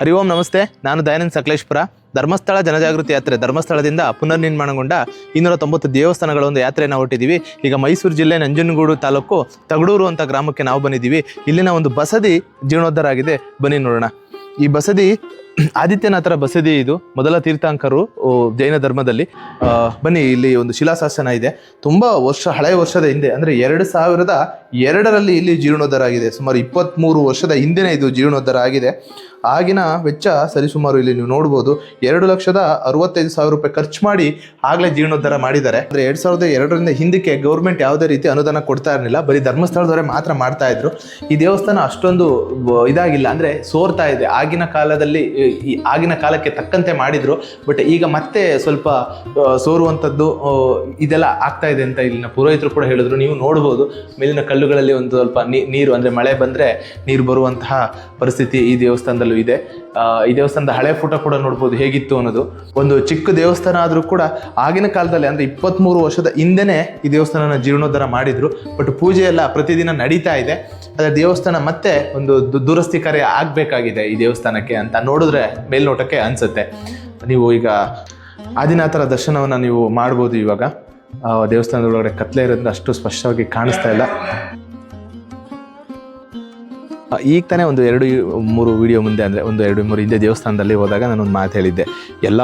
ಹರಿ ಓಂ ನಮಸ್ತೆ, ನಾನು ದಯಾನಂದ್ ಸಕಲೇಶ್ಪುರ. ಧರ್ಮಸ್ಥಳ ಜನಜಾಗೃತಿ ಯಾತ್ರೆ ಧರ್ಮಸ್ಥಳದಿಂದ ಪುನರ್ನಿರ್ಮಾಣಗೊಂಡ ಇನ್ನೂರ ತೊಂಬತ್ತು ದೇವಸ್ಥಾನಗಳ ಒಂದು ಯಾತ್ರೆಯನ್ನು ಹೊರಟಿದ್ದೀವಿ. ಈಗ ಮೈಸೂರು ಜಿಲ್ಲೆ ನಂಜನಗೂಡು ತಾಲೂಕು ತಗಡೂರು ಅಂತ ಗ್ರಾಮಕ್ಕೆ ನಾವು ಬಂದಿದ್ದೀವಿ. ಇಲ್ಲಿನ ಒಂದು ಬಸದಿ ಜೀರ್ಣೋದ್ಧಾರ ಆಗಿದೆ ಬನ್ನಿ ನೋಡೋಣ. ಈ ಬಸದಿ ಆದಿತ್ಯನಾಥರ ಬಸದಿ ಇದು. ಮೊದಲ ತೀರ್ಥಾಂಕರು ಜೈನ ಧರ್ಮದಲ್ಲಿ. ಬನ್ನಿ, ಇಲ್ಲಿ ಒಂದು ಶಿಲಾಶಾಸನ ಇದೆ. ತುಂಬ ವರ್ಷ ಹಳೆಯ ವರ್ಷದ ಹಿಂದೆ, ಅಂದರೆ ಎರಡು ಸಾವಿರದ ಎರಡರಲ್ಲಿ ಇಲ್ಲಿ ಜೀರ್ಣೋದ್ಧಾರ ಆಗಿದೆ. ಸುಮಾರು ಇಪ್ಪತ್ತ್ಮೂರು ವರ್ಷದ ಹಿಂದೆನೇ ಇದು ಜೀರ್ಣೋದ್ಧಾರ ಆಗಿದೆ. ಆಗಿನ ವೆಚ್ಚ ಸರಿಸುಮಾರು ಇಲ್ಲಿ ನೀವು ನೋಡ್ಬೋದು. ಎರಡು ಲಕ್ಷದ ಅರವತ್ತೈದು ಸಾವಿರ ರೂಪಾಯಿ ಖರ್ಚು ಮಾಡಿ ಆಗಲೇ ಜೀರ್ಣೋದ್ಧಾರ ಮಾಡಿದ್ದಾರೆ. ಅಂದರೆ ಎರಡು ಸಾವಿರದ ಎರಡರಿಂದ ಹಿಂದಕ್ಕೆ ಗೌರ್ಮೆಂಟ್ ಯಾವುದೇ ರೀತಿ ಅನುದಾನ ಕೊಡ್ತಾ ಇರಲಿಲ್ಲ. ಬರೀ ಧರ್ಮಸ್ಥಳದವರೇ ಮಾತ್ರ ಮಾಡ್ತಾ ಇದ್ರು. ಈ ದೇವಸ್ಥಾನ ಅಷ್ಟೊಂದು ಇದಾಗಿಲ್ಲ. ಅಂದರೆ ಸೋರ್ತಾ ಇದೆ. ಆಗಿನ ಕಾಲದಲ್ಲಿ ಈ- ಆಗಿನ ಕಾಲಕ್ಕೆ ತಕ್ಕಂತೆ ಮಾಡಿದ್ರು. ಬಟ್ ಈಗ ಮತ್ತೆ ಸ್ವಲ್ಪ ಸೋರುವಂಥದ್ದು ಇದೆಲ್ಲ ಆಗ್ತಾ ಇದೆ ಅಂತ ಇಲ್ಲಿನ ಪುರೋಹಿತರು ಕೂಡ ಹೇಳಿದ್ರು. ನೀವು ನೋಡ್ಬೋದು. ಮೇಲಿನ ಕಲ್ಲುಗಳಲ್ಲಿ ಒಂದು ಸ್ವಲ್ಪ ನೀರು, ಅಂದರೆ ಮಳೆ ಬಂದರೆ ನೀರು ಬರುವಂತಹ ಪರಿಸ್ಥಿತಿ ಈ ದೇವಸ್ಥಾನದಲ್ಲೂ ಇದೆ. ಈ ದೇವಸ್ಥಾನದ ಹಳೆ ಫೋಟೋ ಕೂಡ ನೋಡ್ಬೋದು ಹೇಗಿತ್ತು ಅನ್ನೋದು. ಒಂದು ಚಿಕ್ಕ ದೇವಸ್ಥಾನ ಆದರೂ ಕೂಡ ಆಗಿನ ಕಾಲದಲ್ಲಿ, ಅಂದರೆ ಇಪ್ಪತ್ತ್ಮೂರು ವರ್ಷದ ಹಿಂದೆನೇ ಈ ದೇವಸ್ಥಾನನ ಜೀರ್ಣೋದ್ಧಾರ ಮಾಡಿದರು. ಬಟ್ ಪೂಜೆ ಎಲ್ಲ ಪ್ರತಿದಿನ ನಡೀತಾ ಇದೆ. ಅದರ ದೇವಸ್ಥಾನ ಮತ್ತೆ ಒಂದು ದುರಸ್ತಿ ಕಾರ್ಯ ಆಗಬೇಕಾಗಿದೆ ಈ ದೇವಸ್ಥಾನಕ್ಕೆ ಅಂತ ನೋಡಿದ್ರೆ ಮೇಲ್ನೋಟಕ್ಕೆ ಅನ್ಸುತ್ತೆ. ನೀವು ಈಗ ಆದಿನಾಥರ ದರ್ಶನವನ್ನು ನೀವು ಮಾಡ್ಬೋದು ಇವಾಗ. ಆ, ದೇವಸ್ಥಾನದ ಒಳಗಡೆ ಕತ್ಲೆ ಇರೋದ್ರಿಂದ ಅಷ್ಟು ಸ್ಪಷ್ಟವಾಗಿ ಕಾಣಿಸ್ತಾ ಇಲ್ಲ. ಈಗ ತಾನೇ ಒಂದು ಎರಡು ಮೂರು ವಿಡಿಯೋ ಮುಂದೆ ಅಂದರೆ ಒಂದು ಎರಡು ಮೂರು ಹಿಂದೆ ದೇವಸ್ಥಾನದಲ್ಲಿ ಹೋದಾಗ ನಾನೊಂದು ಮಾತು ಹೇಳಿದ್ದೆ. ಎಲ್ಲ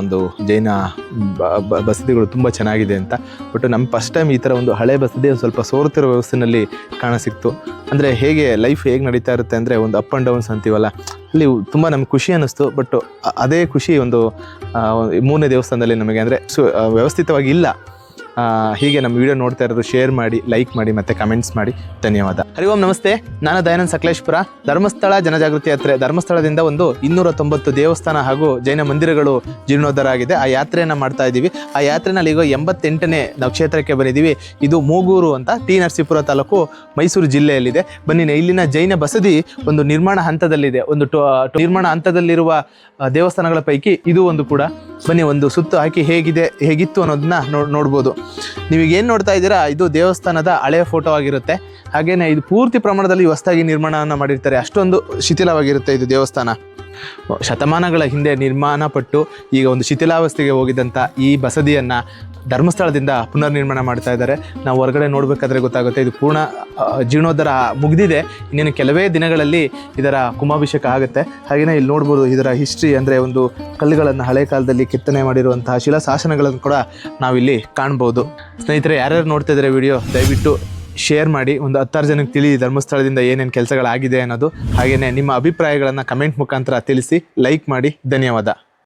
ಒಂದು ಜೈನ ಬಸದಿಗಳು ತುಂಬ ಚೆನ್ನಾಗಿದೆ ಅಂತ. ಬಟ್ ನಮ್ಮ ಫಸ್ಟ್ ಟೈಮ್ ಈ ಥರ ಒಂದು ಹಳೆ ಬಸದಿ ಸ್ವಲ್ಪ ಸೋರ್ತಿರೋ ವ್ಯವಸ್ಥೆಯಲ್ಲಿ ಕಾಣಸಿಕ್ತು ಅಂದರೆ ಹೇಗೆ ಲೈಫ್ ಹೇಗೆ ನಡೀತಾ ಇರುತ್ತೆ ಅಂದರೆ ಒಂದು ಅಪ್ ಆ್ಯಂಡ್ ಡೌನ್ಸ್ ಅಂತೀವಲ್ಲ, ಅಲ್ಲಿ ತುಂಬ ನಮ್ಗೆ ಖುಷಿ ಅನ್ನಿಸ್ತು. ಬಟ್ ಅದೇ ಖುಷಿ ಒಂದು ಮೂರನೇ ದೇವಸ್ಥಾನದಲ್ಲಿ ನಮಗೆ ಅಂದರೆ ಸು ವ್ಯವಸ್ಥಿತವಾಗಿ ಇಲ್ಲ. ಹೀಗೆ ನಮ್ಮ ವಿಡಿಯೋ ನೋಡ್ತಾ ಇರೋದು ಶೇರ್ ಮಾಡಿ ಲೈಕ್ ಮಾಡಿ ಮತ್ತೆ ಕಮೆಂಟ್ಸ್ ಮಾಡಿ. ಧನ್ಯವಾದ. ಹರಿ ಓಂ ನಮಸ್ತೆ. ನಾನು ದಯಾನಂದ್ ಸಕಲೇಶ್ಪುರ. ಧರ್ಮಸ್ಥಳ ಜನಜಾಗೃತಿ ಯಾತ್ರೆ ಧರ್ಮಸ್ಥಳದಿಂದ ಒಂದು ಇನ್ನೂರ ತೊಂಬತ್ತು ದೇವಸ್ಥಾನ ಹಾಗೂ ಜೈನ ಮಂದಿರಗಳು ಜೀರ್ಣೋದ್ಧಾರ ಆಗಿದೆ ಆ ಯಾತ್ರೆಯನ್ನು ಮಾಡ್ತಾ ಇದ್ದೀವಿ. ಆ ಯಾತ್ರೆನಲ್ಲಿ ಈಗ ಎಂಬತ್ತೆಂಟನೇ ನಾವು ಕ್ಷೇತ್ರಕ್ಕೆ ಬಂದಿದ್ದೀವಿ. ಇದು ಮೂಗೂರು ಅಂತ ಟಿ ನರಸೀಪುರ ತಾಲೂಕು ಮೈಸೂರು ಜಿಲ್ಲೆಯಲ್ಲಿದೆ. ಬನ್ನಿ ಇಲ್ಲಿನ ಜೈನ ಬಸದಿ ಒಂದು ನಿರ್ಮಾಣ ಹಂತದಲ್ಲಿದೆ. ಒಂದು ನಿರ್ಮಾಣ ಹಂತದಲ್ಲಿರುವ ದೇವಸ್ಥಾನಗಳ ಪೈಕಿ ಇದು ಒಂದು ಕೂಡ. ಬನ್ನಿ ಒಂದು ಸುತ್ತು ಹಾಕಿ ಹೇಗಿದೆ, ಹೇಗಿತ್ತು ಅನ್ನೋದನ್ನ ನೋಡ್ ನೋಡ್ಬೋದು. ನೀವೀಗ ಏನು ನೋಡ್ತಾ ಇದ್ದೀರಾ, ಇದು ದೇವಸ್ಥಾನದ ಹಳೆಯ ಫೋಟೋ ಆಗಿರುತ್ತೆ. ಹಾಗೇನೆ ಇದು ಪೂರ್ತಿ ಪ್ರಮಾಣದಲ್ಲಿ ಹೊಸದಾಗಿ ನಿರ್ಮಾಣವನ್ನು ಮಾಡಿರ್ತಾರೆ. ಅಷ್ಟೊಂದು ಶಿಥಿಲವಾಗಿರುತ್ತೆ ಇದು ದೇವಸ್ಥಾನ. ಶತಮಾನಗಳ ಹಿಂದೆ ನಿರ್ಮಾಣ ಪಟ್ಟು ಈಗ ಒಂದು ಶಿಥಿಲಾವಸ್ಥೆಗೆ ಹೋಗಿದ್ದಂಥ ಈ ಬಸದಿಯನ್ನು ಧರ್ಮಸ್ಥಳದಿಂದ ಪುನರ್ನಿರ್ಮಾಣ ಮಾಡ್ತಾ ಇದ್ದಾರೆ. ನಾವು ಹೊರಗಡೆ ನೋಡಬೇಕಾದ್ರೆ ಗೊತ್ತಾಗುತ್ತೆ, ಇದು ಪೂರ್ಣ ಜೀರ್ಣೋದ್ಧಾರ ಮುಗಿದಿದೆ. ಇನ್ನೇನು ಕೆಲವೇ ದಿನಗಳಲ್ಲಿ ಇದರ ಕುಂಭಾಭಿಷೇಕ ಆಗುತ್ತೆ. ಹಾಗೆಯೇ ಇಲ್ಲಿ ನೋಡ್ಬೋದು, ಇದರ ಹಿಸ್ಟ್ರಿ ಅಂದರೆ ಒಂದು ಕಲ್ಲುಗಳನ್ನು ಹಳೆ ಕಾಲದಲ್ಲಿ ಕೆತ್ತನೆ ಮಾಡಿರುವಂತಹ ಶಿಲಾಶಾಸನಗಳನ್ನು ಕೂಡ ನಾವಿಲ್ಲಿ ಕಾಣ್ಬೋದು. ಸ್ನೇಹಿತರೆ, ಯಾರ್ಯಾರು ನೋಡ್ತಾ ಇದ್ದಾರೆ ವಿಡಿಯೋ ದಯವಿಟ್ಟು ಶೇರ್ ಮಾಡಿ. ಒಂದು ಹತ್ತಾರು ಜನಕ್ಕೆ ತಿಳಿ, ಧರ್ಮಸ್ಥಳದಿಂದ ಏನೇನು ಕೆಲಸಗಳಾಗಿದೆ ಅನ್ನೋದು. ಹಾಗೆಯೇ ನಿಮ್ಮ ಅಭಿಪ್ರಾಯಗಳನ್ನು ಕಮೆಂಟ್ ಮುಖಾಂತರ ತಿಳಿಸಿ ಲೈಕ್ ಮಾಡಿ. ಧನ್ಯವಾದ.